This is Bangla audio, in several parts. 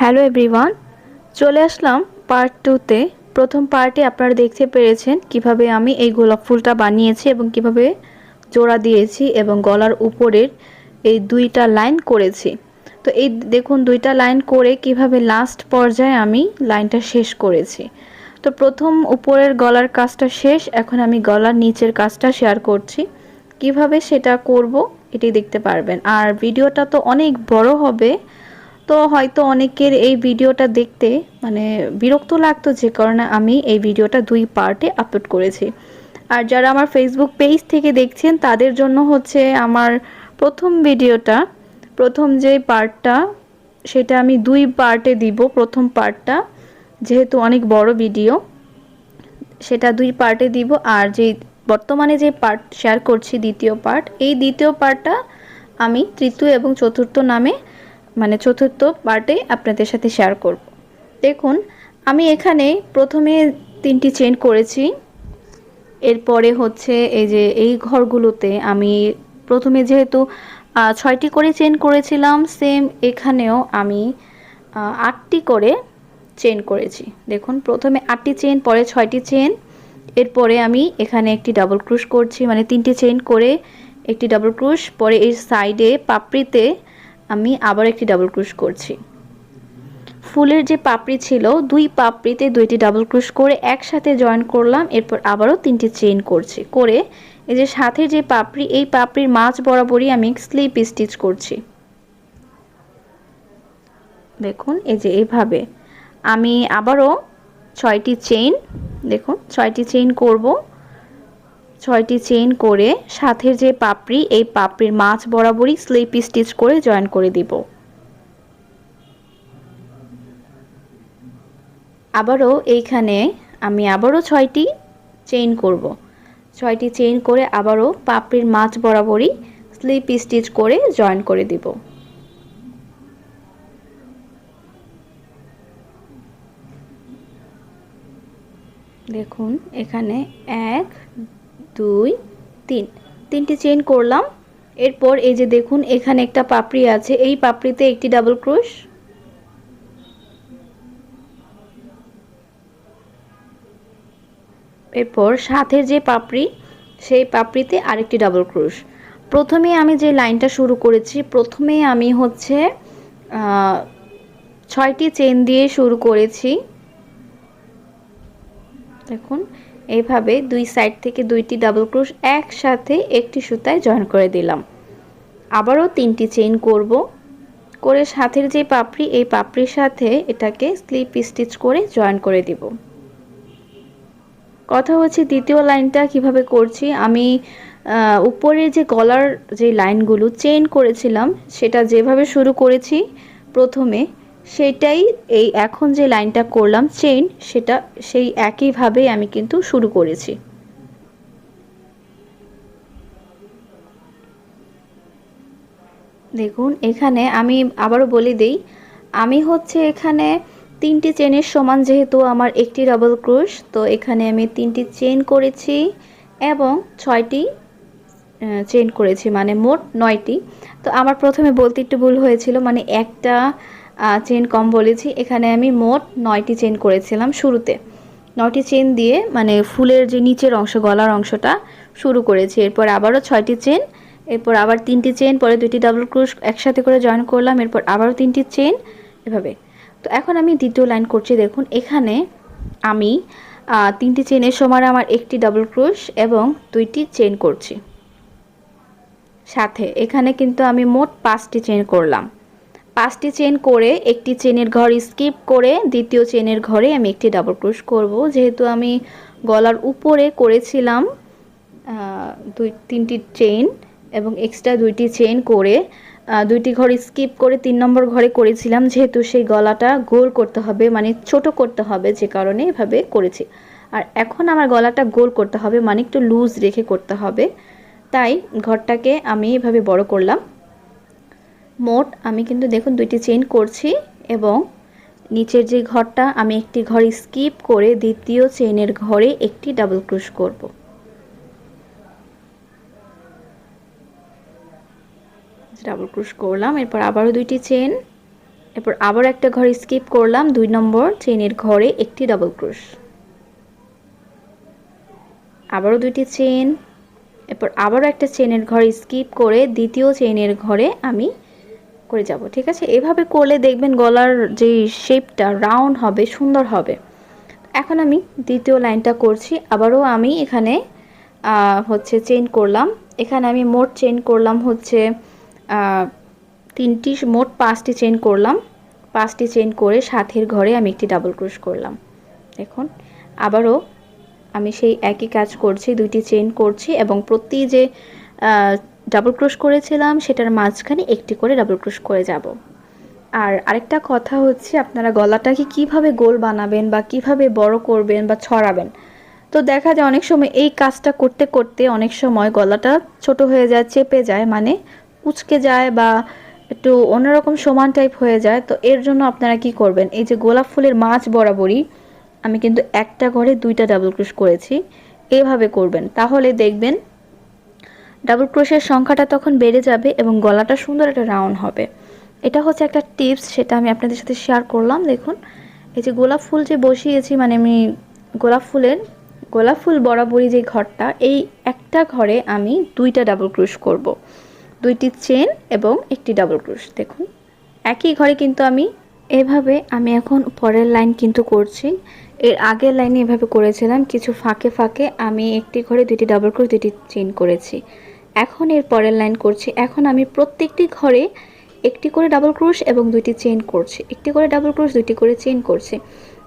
হ্যালো এভরিওয়ান চলে আসলাম পার্ট টুতে প্রথম পার্টে আপনারা দেখতে পেরেছেন কীভাবে আমি এই গোলাপ ফুলটা বানিয়েছি এবং কীভাবে জোড়া দিয়েছি এবং গলার উপরের এই দুইটা লাইন করেছি। তো এই দেখুন, দুইটা লাইন করে কীভাবে লাস্ট পর্যায়ে আমি লাইনটা শেষ করেছি। তো প্রথম উপরের গলার কাজটা শেষ, এখন আমি গলার নিচের কাজটা শেয়ার করছি। কীভাবে সেটা করব, এটি দেখতে পারবেন। আর ভিডিওটা তো অনেক বড় হবে তো হয়তো অনেকের এই ভিডিওটা দেখতে মানে বিরক্ত লাগতো যে কারণে আমি এই ভিডিওটা দুই পার্টে আপলোড করেছি। আর যারা আমার ফেসবুক পেজ থেকে দেখছেন, তাদের জন্য হচ্ছে আমার প্রথম ভিডিওটা, প্রথম যে পার্টটা, সেটা আমি দুই পার্টে দিব। প্রথম পার্টটা যেহেতু অনেক বড় ভিডিও, সেটা দুই পার্টে দিব। আর যে বর্তমানে যে পার্ট শেয়ার করছি, দ্বিতীয় পার্ট, এই দ্বিতীয় পার্টটা আমি তৃতীয় এবং চতুর্থ নামে মানে চতুর্থ পার্টে আপনাদের সাথে শেয়ার করব। দেখুন, আমি এখানে প্রথমে তিনটি চেন করেছি। এরপরে হচ্ছে এই যে এই ঘরগুলোতে আমি প্রথমে যেহেতু ছয়টি করে চেন করেছিলাম সেম এখানেও আমি আটটি করে চেন করেছি। দেখুন, প্রথমে আটটি চেন পরে ছয়টি চেন এরপরে আমি এখানে একটি ডাবল ক্রুশ করছি মানে তিনটি চেন করে একটি ডাবল ক্রুশ পরে এই সাইডে পাপড়িতে আমি আবার একটি ডাবল ক্রুশ করছি। ফুলের যে পাপড়ি ছিল, দুই পাপড়িতে দুইটি ডাবল ক্রুশ করে একসাথে জয়েন করলাম, এরপর আবারও তিনটি চেইন করছি। করে এই যে সাথে যে পাপড়ি, এই পাপড়ির মাছ বরাবরই আমি স্লিপ স্টিচ করছি। দেখুন, এই যে এইভাবে আমি আবারও ছয়টি চেইন দেখুন, ছয়টি চেইন করব। ছয়টি চেইন করে সাথে যে পাপড়ি, এই পাপড়ির মাছ বরাবরই স্লিপ স্টিচ করে জয়েন করে দিব। আবারও এইখানে আমি আবারও ছয়টি চেইন করব। ছয়টি চেইন করে আবারও পাপড়ির মাছ বরাবরই স্লিপ স্টিচ করে জয়েন করে দিব। দেখুন, এখানে এক দুই, তিন। তিনটি চেইন করলাম। এরপর এই যে দেখুন, এখানে একটা পাপড়ি আছে। এই পাপড়িতে একটি ডাবল ক্রোশ। এরপর সাথে যে পাপড়ি, সেই পাপড়িতে আরেকটি ডাবল ক্রোশ। প্রথমে আমি যে লাইনটা শুরু করেছি, প্রথমে আমি হচ্ছে ছয়টি চেন দিয়ে শুরু করেছি। দেখুন, এইভাবে দুই সাইড থেকে দুইটি ডাবল ক্রোশ একসাথে একটি সুতায় জয়েন করে দিলাম। আবারও তিনটি চেইন করব, করে সাথের যে পাপড়ি, এই পাপড়ির সাথে এটাকে স্লিপ স্টিচ করে জয়েন করে দিব। কথা হচ্ছে দ্বিতীয় লাইনটা কীভাবে করছি? আমি উপরে যে গলার যে লাইনগুলো চেইন করেছিলাম, সেটা যেভাবে শুরু করেছি, প্রথমে সেটাই এই এখন যে লাইনটা করলাম চেইন সেটা সেই একইভাবেই আমি কিন্তু শুরু করেছি। দেখুন, এখানে আমি আবারও বলে দিই, আমি হচ্ছে এখানে তিনটি চেনের সমান যেহেতু আমার একটি ডাবল ক্রুশ তো এখানে আমি তিনটি চেন করেছি এবং ছয়টি চেন করেছি মানে মোট নয়টি। তো আমার প্রথমে বলতে একটু ভুল হয়েছিল মানে একটা চেন কম বলেছি। এখানে আমি মোট নয়টি চেন করেছিলাম শুরুতে। নয়টি চেন দিয়ে মানে ফুলের যে নিচের অংশ, গলার অংশটা শুরু করেছি। এরপর আবারও ছয়টি চেন এরপর আবার তিনটি চেন পরে দুটি ডাবল ক্রুশ একসাথে করে জয়েন করলাম, এরপর আবারও তিনটি চেন এভাবে। তো এখন আমি দ্বিতীয় লাইন করছি, দেখুন, এখানে আমি তিনটি চেনের সময় আমার একটি ডাবল ক্রুশ এবং দুইটি চেন করছি। সাথে এখানে কিন্তু আমি মোট পাঁচটি চেন করলাম। পাঁচটি চেন করে একটি চেনের ঘর স্কিপ করে দ্বিতীয় চেনের ঘরে আমি একটি ডাবল ক্রুশ করব। যেহেতু আমি গলার উপরে করেছিলাম দুই, তিনটি চেন এবং এক্সট্রা দুইটি চেন করে দুইটি ঘর স্কিপ করে তিন নম্বর ঘরে করেছিলাম। যেহেতু সেই গলাটা গোল করতে হবে মানে ছোট করতে হবে যে কারণে এভাবে করেছি। আর এখন আমার গলাটা গোল করতে হবে মানে একটু লুজ রেখে করতে হবে। তাই ঘরটাকে আমি এভাবে বড় করলাম। মোট আমি কিন্তু দেখুন দুইটি চেইন করছি এবং নিচের যে ঘরটা আমি একটি ঘর স্কিপ করে দ্বিতীয় চেনের ঘরে একটি ডাবল ক্রুশ করব। ডাবল ক্রুশ করলাম, এরপর আবারও দুইটি চেন এরপর আবার একটা ঘর স্কিপ করলাম, দুই নম্বর চেনের ঘরে একটি ডাবল ক্রোশ। আবারও দুইটি চেন এরপর আবারও একটা চেনের ঘর স্কিপ করে দ্বিতীয় চেনের ঘরে আমি করে যাব, ঠিক আছে? এভাবে করলে দেখবেন গলার যে শেপটা রাউন্ড হবে, সুন্দর হবে। এখন আমি দ্বিতীয় লাইনটা করছি, আবারও আমি এখানে হচ্ছে চেন করলাম। এখানে আমি মোট চেন করলাম হচ্ছে তিনটি, মোট পাঁচটি চেন করলাম। পাঁচটি চেন করে সাথের ঘরে আমি একটি ডাবল ক্রোশ করলাম। দেখুন, আবারও আমি সেই একই কাজ করছি, দুইটি চেন করছি এবং প্রতি যে ডাবল ক্রোশ করেছিলাম, সেটার মাঝখানে একটি করে ডাবল ক্রোশ করে যাব। আর আরেকটা কথা হচ্ছে, আপনারা গলাটাকে কীভাবে গোল বানাবেন বা কীভাবে বড় করবেন বা ছড়াবেন? তো দেখা যায় অনেক সময় এই কাজটা করতে করতে অনেক সময় গলাটা ছোট হয়ে যায়, চেপে যায় মানে উচকে যায় বা একটু অন্যরকম সমান টাইপ হয়ে যায়। তো এর জন্য আপনারা কি করবেন? এই যে গোলাপ ফুলের মাছ বরাবরই আমি কিন্তু একটা ঘরে দুইটা ডাবল ক্রোশ করেছি। এভাবে করবেন। তাহলে দেখবেন ডাবল ক্রোশের সংখ্যাটা তখন বেড়ে যাবে এবং গলাটা সুন্দর একটা রাউন্ড হবে। এটা হচ্ছে একটা টিপস, সেটা আমি আপনাদের সাথে শেয়ার করলাম, দেখুন। এই যে গোলাপ ফুল যে বসিয়েছি মানে আমি গোলাপ ফুলের, গোলাপ ফুল বরাবরই যে ঘরটা, এই একটা ঘরে আমি দুইটা ডাবল ক্রুশ করব। দুইটি চেন এবং একটি ডাবল ক্রুশ, দেখুন। একই ঘরে কিন্তু আমি এভাবে, আমি এখন পরের লাইন কিন্তু করছি। এর আগের লাইনে এভাবে করেছিলাম, কিছু ফাঁকে ফাঁকে আমি একটি ঘরে দুইটি ডাবল ক্রুশ, দুইটি চেন করেছি। এখন এর পরের লাইন করছি। এখন আমি প্রত্যেকটি ঘরে একটি করে ডাবল ক্রুশ এবং দুইটি চেন করছি। একটি করে ডাবল ক্রুশ দুইটি করে চেন করছি।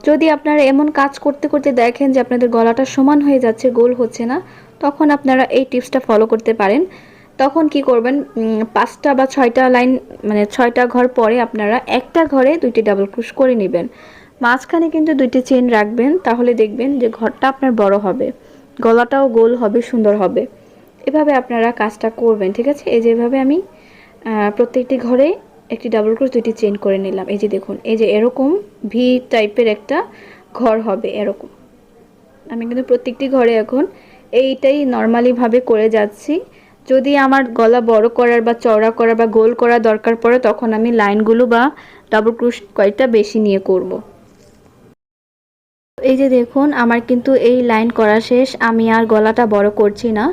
যদি আপনারা এমন কাজ করতে করতে দেখেন যে আপনাদের গলাটা সমান হয়ে যাচ্ছে, গোল হচ্ছে না, তখন আপনারা এই টিপসটা ফলো করতে পারেন। তখন কি করবেন? পাঁচটা বা ছয়টা লাইন মানে ছয়টা ঘর পরে আপনারা একটা ঘরে দুইটি ডাবল ক্রুশ করে নেবেন। মাঝখানে কিন্তু দুইটি চেন রাখবেন, তাহলে দেখবেন যে ঘরটা আপনার বড় হবে, গলাটাও গোল হবে, সুন্দর হবে। এভাবে আপনারা কাজটা করবেন, ঠিক আছে? এই যেভাবে আমি প্রত্যেকটি ঘরে একটি ডাবল ক্রোশ দুইটি চেন করে নিলাম। এই যে দেখুন, এই যে এরকম ভি টাইপের একটা ঘর হবে এরকম। আমি কিন্তু প্রত্যেকটি ঘরে এখন এইটাই নর্মালিভাবে করে যাচ্ছি। যদি আমার গলা বড় করার বা চওড়া করার বা গোল করা দরকার পড়ে, তখন আমি লাইনগুলো বা ডাবল ক্রুশ কয়টা বেশি নিয়ে করব। এই যে দেখুন, আমার কিন্তু এই লাইন করা শেষ, আমি আর গলাটা বড় করছি না।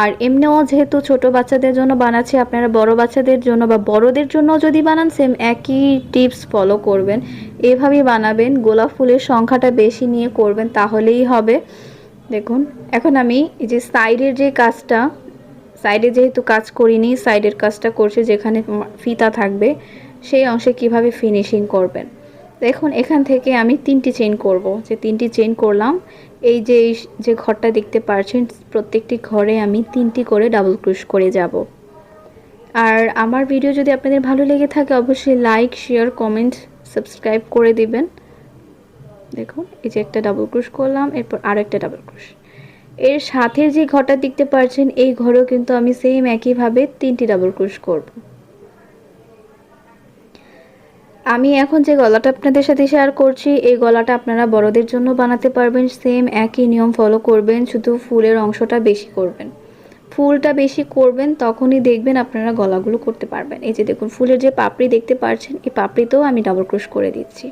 আর এমনিও যেহেতু ছোট বাচ্চাদের জন্য বানাচ্ছি, আপনারা বড় বাচ্চাদের জন্য বা বড়দের জন্য যদি বানান সেম একই টিপস ফলো করবেন। এভাবেই বানাবেন, গোলাপ ফুলের সংখ্যাটা বেশি নিয়ে করবেন, তাহলেই হবে। দেখুন, এখন আমি এই যে সাইডের যে কাজটা সাইডে যেহেতু কাজ করিনি সাইডের কাজটা করছি, যেখানে ফিতা থাকবে, সেই অংশে কীভাবে ফিনিশিং করবেন। দেখুন এখান থেকে আমি তিনটি চেন করব। যে তিনটি চেন করলাম, এই যে যে ঘরটা দেখতে পাচ্ছেন প্রত্যেকটি ঘরে আমি তিনটি করে ডাবল ক্রুশ করে যাব। আর আমার ভিডিও যদি আপনাদের ভালো লেগে থাকে, অবশ্যই লাইক শেয়ার কমেন্ট সাবস্ক্রাইব করে দিবেন। দেখুন, এই যে একটা ডাবল ক্রুশ করলাম, এরপর আর একটা ডাবল ক্রুশ এর সাথে যে ঘরটা দেখতে পাচ্ছেন এই ঘরেও কিন্তু আমি সেম একইভাবে তিনটি ডাবল ক্রুশ করব। আমি এখন যে গলাটা আপনাদের সাথে শেয়ার করছি, এই গলাটা আপনারা বড়দের জন্য বানাতে পারবেন। সেম একই নিয়ম ফলো করবেন, শুধু ফুলের অংশটা বেশি করবেন। ফুলটা বেশি করবেন, তখনই দেখবেন আপনারা গলাগুলো করতে পারবেন। এই যে দেখুন, ফুলের যে পাপড়ি দেখতে পারছেন, এই পাপড়িতেও আমি ডাবল ক্রোশ করে দিচ্ছি।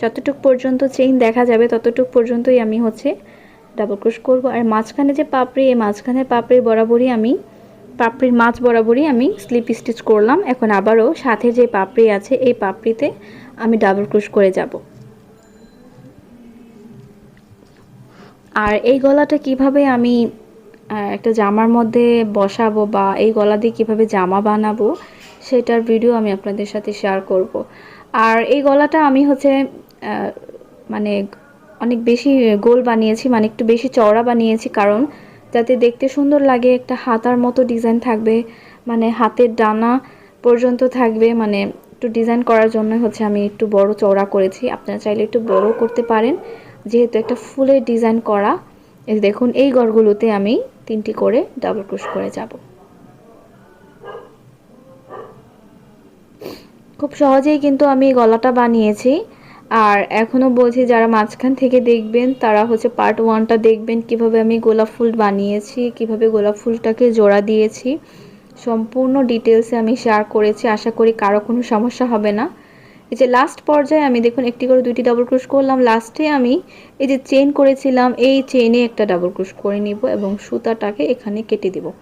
যতটুক পর্যন্ত চেইন দেখা যাবে, ততটুক পর্যন্তই আমি হচ্ছে ডাবল ক্রোশ করব। আর মাঝখানে যে পাপড়ি, এই মাঝখানে পাপড়ির বরাবরই আমি পাপড়ির মাছ বরাবরই আমি স্লিপ স্টিচ করলাম এখন আবারও সাথে যে পাপড়ি আছে, এই পাপড়িতে আমি ডাবল ক্রুশ করে যাব আর এই গলাটা কীভাবে আমি একটা জামার মধ্যে বসাবো বা এই গলা দিয়ে কীভাবে জামা বানাবো, সেটার ভিডিও আমি আপনাদের সাথে শেয়ার করব। আর এই গলাটা আমি হচ্ছে মানে অনেক বেশি গোল বানিয়েছি মানে একটু বেশি চওড়া বানিয়েছি, কারণ যাতে দেখতে সুন্দর লাগে, একটা হাতার মতো ডিজাইন থাকবে মানে হাতের ডানা পর্যন্ত থাকবে মানে একটু ডিজাইন করার জন্য হচ্ছে আমি একটু বড় চওড়া করেছি। আপনারা চাইলে একটু বড় করতে পারেন, যেহেতু একটা ফুলের ডিজাইন করা। দেখুন, এই গড়গুলোতে আমি তিনটি করে ডাবল ক্রোশ করে যাব। খুব সহজেই কিন্তু আমি গলাটা বানিয়েছি। আর এখনও বলছি, যারা মাঝখান থেকে দেখবেন, তারা হচ্ছে পার্ট ওয়ানটা দেখবেন, কীভাবে আমি গোলাপ ফুল বানিয়েছি, কীভাবে গোলাপ ফুলটাকে জোড়া দিয়েছি। সম্পূর্ণ ডিটেলসে আমি শেয়ার করেছি, আশা করি কারও কোনো সমস্যা হবে না। এই যে লাস্ট পর্যায়ে আমি দেখুন, একটি করে, দুইটি ডাবল ক্রোশ করলাম। লাস্টে আমি এই যে চেন করেছিলাম, এই চেনে একটা ডাবল ক্রোশ করে নিব এবং সুতাটাকে এখানে কেটে দিব।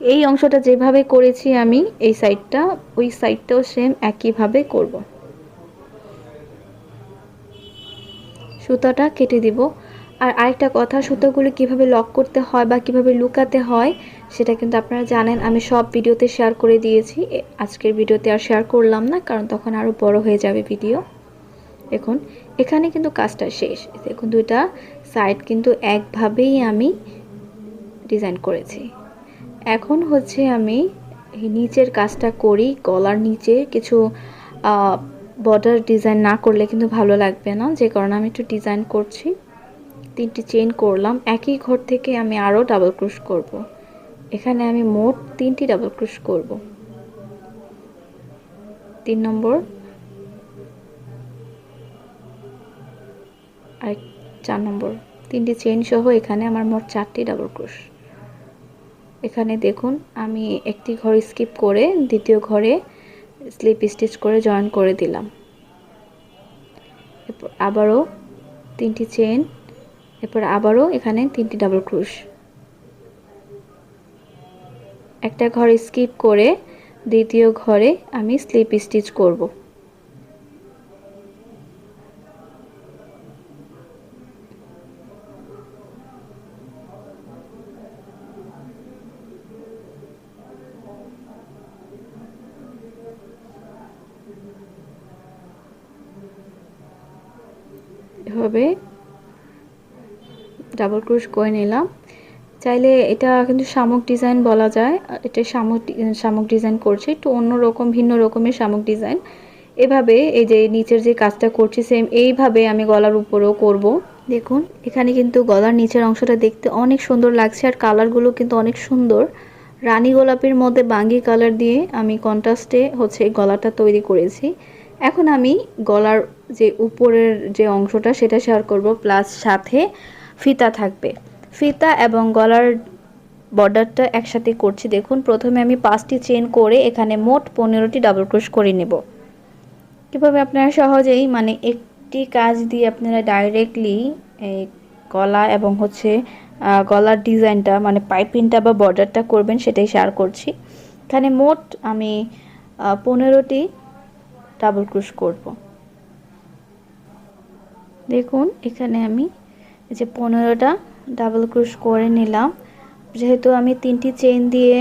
এই অংশটা যেভাবে করেছি আমি, এই সাইডটা ওই সাইডটাও সেম একইভাবে করব। সুতাটা কেটে দিব। আর আরেকটা কথা, সুতোগুলো কীভাবে লক করতে হয় বা কীভাবে লুকাতে হয়, সেটা কিন্তু আপনারা জানেন। আমি সব ভিডিওতে শেয়ার করে দিয়েছি। আজকের ভিডিওতে আর শেয়ার করলাম না, কারণ তখন আরও বড় হয়ে যাবে ভিডিও দেখুন, এখানে কিন্তু কাজটা শেষ। দেখুন, দুইটা সাইড কিন্তু একভাবেই আমি ডিজাইন করেছি। এখন হচ্ছে আমি নিচের কাজটা করি, গলার নিচে কিছু বর্ডার ডিজাইন না করলে কিন্তু ভালো লাগবে না। যে কারণে আমি একটু ডিজাইন করছি। তিনটি চেন করলাম। একই ঘর থেকে আমি আরও ডাবল ক্রুশ করব। এখানে আমি মোট তিনটি ডাবল ক্রুশ করব। তিন নম্বর। আর চার নম্বর। তিনটি চেন সহ এখানে আমার মোট চারটি ডাবল ক্রুশ এখানে দেখুন, আমি একটি ঘর স্কিপ করে দ্বিতীয় ঘরে স্লিপ স্টিচ করে জয়েন করে দিলাম। এরপর আবারও তিনটি চেন এরপর আবারও এখানে তিনটি ডাবল ক্রুশ। একটা ঘর স্কিপ করে দ্বিতীয় ঘরে আমি স্লিপ স্টিচ করব। এভাবে ডাবল ক্রুশ করে নিলাম। চাইলে এটা কিন্তু শামুক ডিজাইন বলা যায়। এটা শামুক শামুক ডিজাইন করছি। একটু অন্যরকম ভিন্ন রকমের শামুক ডিজাইন এভাবে এই যে নিচের যে কাজটা করছি সেম এইভাবে আমি গলার উপরেও করব। দেখুন, এখানে কিন্তু গলার নিচের অংশটা দেখতে অনেক সুন্দর লাগছে আর কালারগুলো কিন্তু অনেক সুন্দর। রানী গোলাপের মধ্যে বাঙ্গি কালার দিয়ে আমি কন্ট্রাস্টে হচ্ছে গলাটা তৈরি করেছি। এখন আমি গলার যে উপরের যে অংশটা সেটা শেয়ার করব প্লাস সাথে ফিতা থাকবে। ফিতা এবং গলার বর্ডারটা একসাথে করছি। দেখুন, প্রথমে আমি পাঁচটি চেন করে এখানে মোট পনেরোটি ডাবল ক্রোশ করে নেব। কীভাবে আপনারা সহজেই মানে একটি কাজ দিয়ে আপনারা ডাইরেক্টলি এই গলা এবং হচ্ছে গলার ডিজাইনটা মানে পাইপিংটা বা বর্ডারটা করবেন, সেটাই শেয়ার করছি। এখানে মোট আমি পনেরোটি ডাবল ক্রোশ করব। দেখুন, এখানে আমি যে পনেরোটা ডাবল ক্রোশ করে নিলাম। যেহেতু আমি তিনটি চেন দিয়ে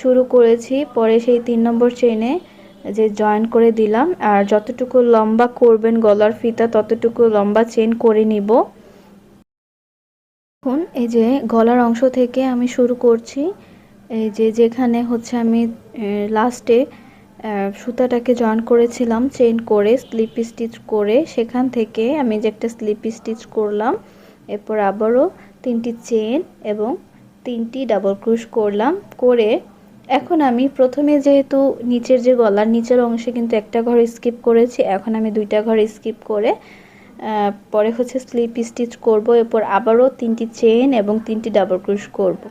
শুরু করেছি, পরে সেই তিন নম্বর চেনে যে জয়েন করে দিলাম। আর যতটুকু লম্বা করবেন গলার ফিতা, ততটুকু লম্বা চেন করে নিব। এখন এই যে গলার অংশ থেকে আমি শুরু করছি। এই যে যেখানে হচ্ছে আমি লাস্টে সুতাটাকে জয়েন করেছিলাম চেন করে স্লিপ স্টিচ করে, সেখান থেকে আমি যে একটা স্লিপ স্টিচ করলাম, এরপর আবারও তিনটি চেন এবং তিনটি ডাবল ক্রুশ করলাম, করে এখন আমি প্রথমে যেহেতু নিচের যে গলার নিচের অংশে কিন্তু একটা ঘর স্কিপ করেছি, এখন আমি দুইটা ঘর স্কিপ করে পরে হচ্ছে স্লিপ স্টিচ করব, এরপর আবারও তিনটি চেন এবং তিনটি ডাবল ক্রুশ করব।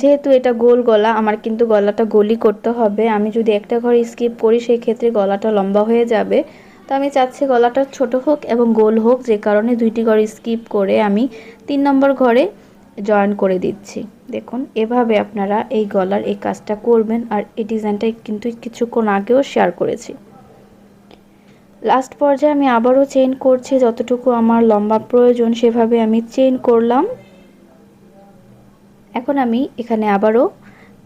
যেহেতু এটা গোল গলা, আমার কিন্তু গলাটা গোলি করতে হবে। আমি যদি একটা ঘর স্কিপ করি সেই ক্ষেত্রে গলাটা লম্বা হয়ে যাবে। তো আমি চাচ্ছি গলাটা ছোট হোক এবং গোল হোক, যে কারণে দুইটি ঘর স্কিপ করে আমি তিন নম্বর ঘরে জয়েন করে দিচ্ছি। দেখুন, এভাবে আপনারা এই গলার এই কাজটা করবেন আর এই ডিজাইনটা কিন্তু কিছুক্ষণ আগেও শেয়ার করেছি। লাস্ট পর্যায়ে আমি আবারও চেন করছি। যতটুকু আমার লম্বা প্রয়োজন, সেভাবে আমি চেন করলাম। এখন আমি এখানে আবারও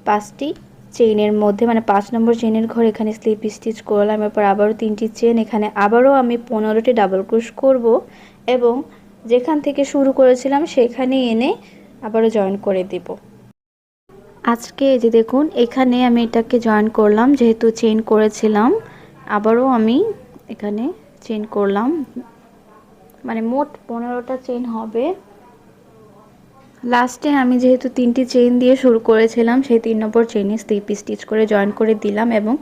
পাঁচটি চেইনের মধ্যে মানে পাঁচ নম্বর চেনের ঘর এখানে স্লিপ স্টিচ করলাম, এরপর আবারও তিনটি চেন এখানে আবারও আমি পনেরোটি ডাবল ক্রুশ করব এবং যেখান থেকে শুরু করেছিলাম সেখানে এনে আবারও জয়েন করে দেব। আজকে এই যে দেখুন, এখানে আমি এটাকে জয়েন করলাম, যেহেতু চেন করেছিলাম, আবারও আমি এখানে চেন করলাম। মানে মোট পনেরোটা চেন হবে। লাস্টে আমি যেহেতু তিনটি চেন দিয়ে শুরু করেছিলাম, সেই তিন নম্বর চেনে স্লিপ স্টিচ করে জয়েন করে দিলাম এবং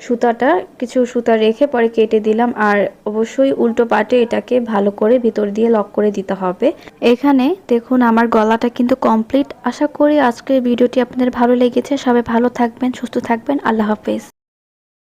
সুতাটা, কিছু সুতা রেখে পরে কেটে দিলাম। আর অবশ্যই উল্টো পাটে এটাকে ভালো করে ভিতর দিয়ে লক করে দিতে হবে। এখানে দেখুন আমার গলাটা কিন্তু কমপ্লিট আশা করি আজকের ভিডিওটি আপনাদের ভালো লেগেছে। সবাই ভালো থাকবেন, সুস্থ থাকবেন। আল্লাহ হাফেজ।